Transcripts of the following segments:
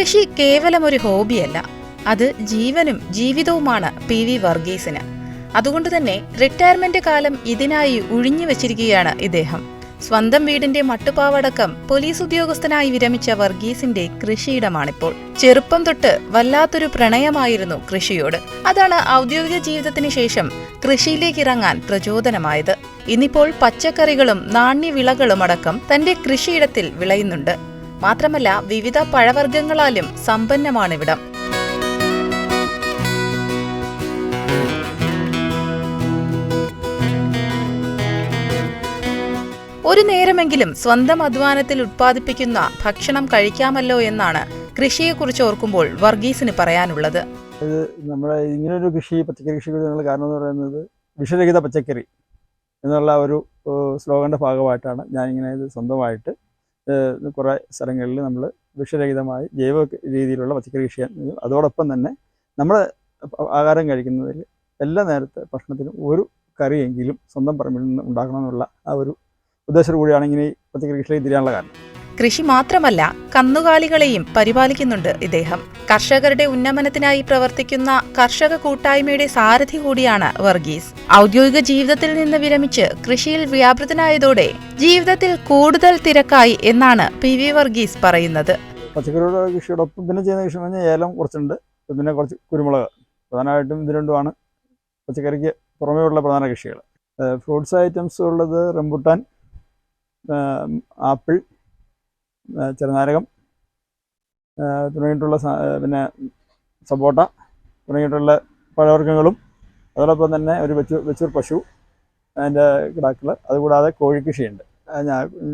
കൃഷി കേവലം ഒരു ഹോബിയല്ല. അത് ജീവനും ജീവിതവുമാണ് പി വി വർഗീസിന്. അതുകൊണ്ട് തന്നെ റിട്ടയർമെന്റ് കാലം ഇതിനായി ഉഴിഞ്ഞു വെച്ചിരിക്കുകയാണ് ഇദ്ദേഹം. സ്വന്തം വീടിന്റെ മട്ടുപാവടക്കം പോലീസ് ഉദ്യോഗസ്ഥനായി വിരമിച്ച വർഗീസിന്റെ കൃഷിയിടമാണിപ്പോൾ. ചെറുപ്പം തൊട്ട് വല്ലാത്തൊരു പ്രണയമായിരുന്നു കൃഷിയോട്. അതാണ് ഔദ്യോഗിക ജീവിതത്തിന് ശേഷം കൃഷിയിലേക്ക് ഇറങ്ങാൻ പ്രചോദനമായത്. ഇന്നിപ്പോൾ പച്ചക്കറികളും നാണ്യവിളകളും അടക്കം തന്റെ കൃഷിയിടത്തിൽ വിളയുന്നുണ്ട്. മാത്രമല്ല വിവിധ പഴവർഗങ്ങളാലും സമ്പന്നമാണിവിടം. ഒരു നേരമെങ്കിലും സ്വന്തം അധ്വാനത്തിൽ ഉത്പാദിപ്പിക്കുന്ന ഭക്ഷണം കഴിക്കാമല്ലോ എന്നാണ് കൃഷിയെക്കുറിച്ച് ഓർക്കുമ്പോൾ വർഗീസിന് പറയാനുള്ളത്. നമ്മുടെ ഇങ്ങനൊരു കൃഷി പച്ചക്കറി കൃഷി കാരണം എന്ന് പറയുന്നത് വിഷരഹിത പച്ചക്കറി എന്നുള്ള ഒരു സ്ലോഗന്റെ ഭാഗമായിട്ടാണ് ഞാനിങ്ങനെ ഇത് സ്വന്തമായിട്ട് കുറേ സ്ഥലങ്ങളിൽ നമ്മൾ വിഷരഹിതമായി ജൈവ രീതിയിലുള്ള പച്ചക്കറി കൃഷി. അതോടൊപ്പം തന്നെ നമ്മൾ ആഹാരം കഴിക്കുന്നതിൽ എല്ലാ നേരത്തെ ഭക്ഷണത്തിനും ഒരു കറിയെങ്കിലും സ്വന്തം പറമ്പിൽ നിന്ന് ഉണ്ടാക്കണമെന്നുള്ള ആ ഒരു ഉദ്ദേശത്തോടു കൂടിയാണ് ഇങ്ങനെ പച്ചക്കറി കൃഷിയിലേക്ക് തിരിയാനുള്ള കാരണം കൃഷി മാത്രമല്ല കന്നുകാലികളെയും പരിപാലിക്കുന്നുണ്ട് ഇദ്ദേഹം. കർഷകരുടെ ഉന്നമനത്തിനായി പ്രവർത്തിക്കുന്ന കർഷക കൂട്ടായ്മയുടെ സാരഥി കൂടിയാണ് വർഗീസ്. ഔദ്യോഗിക ജീവിതത്തിൽ നിന്ന് വിരമിച്ച് കൃഷിയിൽ വ്യാപൃതനായതോടെ ജീവിതത്തിൽ കൂടുതൽ തിരക്കായി എന്നാണ് പി വി വർഗീസ് പറയുന്നത്. പച്ചക്കറിയുടെ കൃഷിയോടൊപ്പം പിന്നെ ചെയ്യുന്ന കൃഷി പറഞ്ഞാൽ ഏലം കുറച്ചുണ്ട് പിന്നെ കുറച്ച് കുരുമുളക്. പ്രധാനമായിട്ടും ഇത് രണ്ടുമാണ്. പച്ചക്കറിക്ക് പുറമേ ഉള്ള പ്രധാന കൃഷികൾ. ഫ്രൂട്ട്സ് ഐറ്റംസ് ഉള്ളത് റംബുട്ടാൻ ആപ്പിൾ ചെറുനാരകം തുടങ്ങിയിട്ടുള്ള പിന്നെ സപ്പോട്ട തുടങ്ങിയിട്ടുള്ള പഴവർഗങ്ങളും അതോടൊപ്പം തന്നെ ഒരു വെച്ചൂർ വെച്ചൂർ പശു അതിന്റെ കിടാക്കൾ അതുകൂടാതെ കോഴിക്കൃഷിയുണ്ട്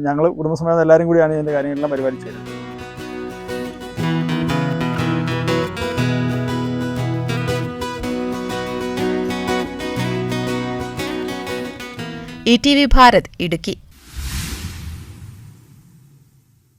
ഞങ്ങൾ കുടുംബസമേതം എല്ലാവരും കൂടിയാണ് ഇതിന്റെ കാര്യങ്ങളെല്ലാം പരിപാലിച്ചു വരുന്നത് E T V Bharat Idukki.